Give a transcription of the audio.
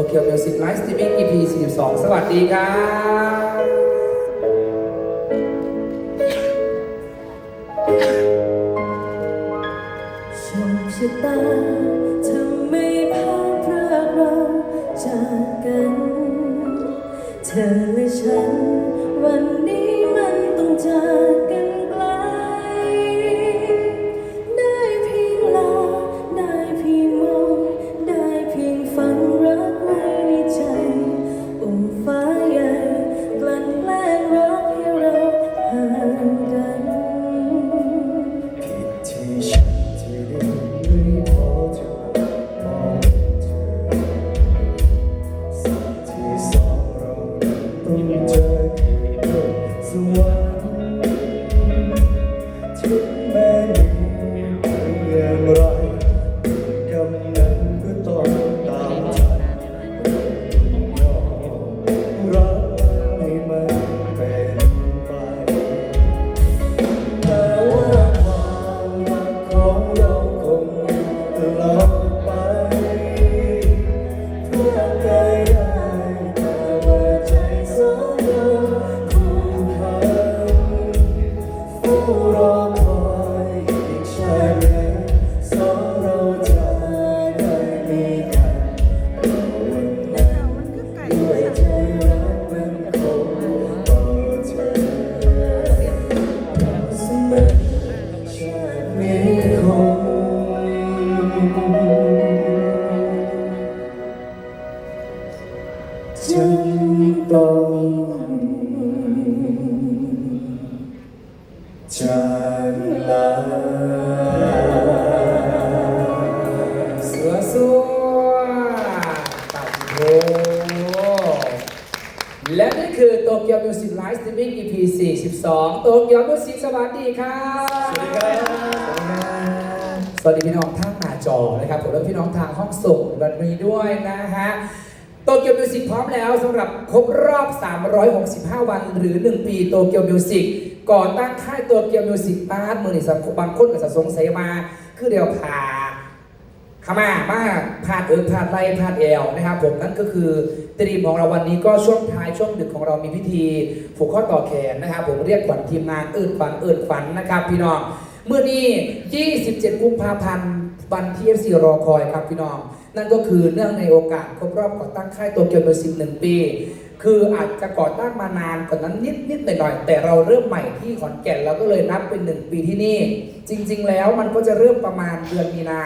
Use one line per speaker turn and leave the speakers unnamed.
ตัวเกียวมิวสิกไลฟ์สตรีมมิ่ง EP 42 สวัสดีครับ
โชคชะตาทำไม่พาพรากเราจากกัน เธอและฉันวัน เจึง
ต้องจากลาเสือสั
วตัดโหและนี่คือโตเกียวมิวสิกไลฟ์สตรีมมิ่ง EP 42โตเกียวมิวสิกสวัสดีครับ
สวัสดีครับ
สวัสดีพี่น้องทางหน้าจอนะครับผมและพี่น้องทางห้องส่งวันนี้ด้วยนะฮะ โตเกียวมิวสิกพร้อมแล้วสำหรับครบรอบ 365 วันหรือ 1 ปีโตเกียวมิวสิกก่อตั้งค่ายโตเกียวมิวสิกบ้านมือหนึ่สังคมบางคนก็จะสงสัยมา คือเดียวพาขมามาพาดเอิร์พาดไล่าดแอลนะครับผมนั่นก็คือตรีมของเราวันนี้ก็ช่วงท้ายช่วงดึกของเรามีพิธีผูกข้อต่อแขนนะครับ ผมเรียกขวัญทีมงานเอิร์ฝันเอิร์ฝันนะครับ พี่น้องเมื่อนี้ 27 กุมภาพันธ์วันที่ FC รอคอยครับพี่น้อง นั่นก็คือเนื่องในโอกาสครบรอบก่อตั้งค่ายโตเกียวมิวสิกหนึ่งปี คืออาจจะก่อตั้งมานานกว่านั้นนิดนิดหน่อยหน่อยๆแต่เราเริ่มใหม่ที่ขอนแก่นเราก็เลยนับเป็นหนึ่งปีที่นี่ จริง ๆ แล้วมันก็จะเริ่มประมาณเดือนมีนา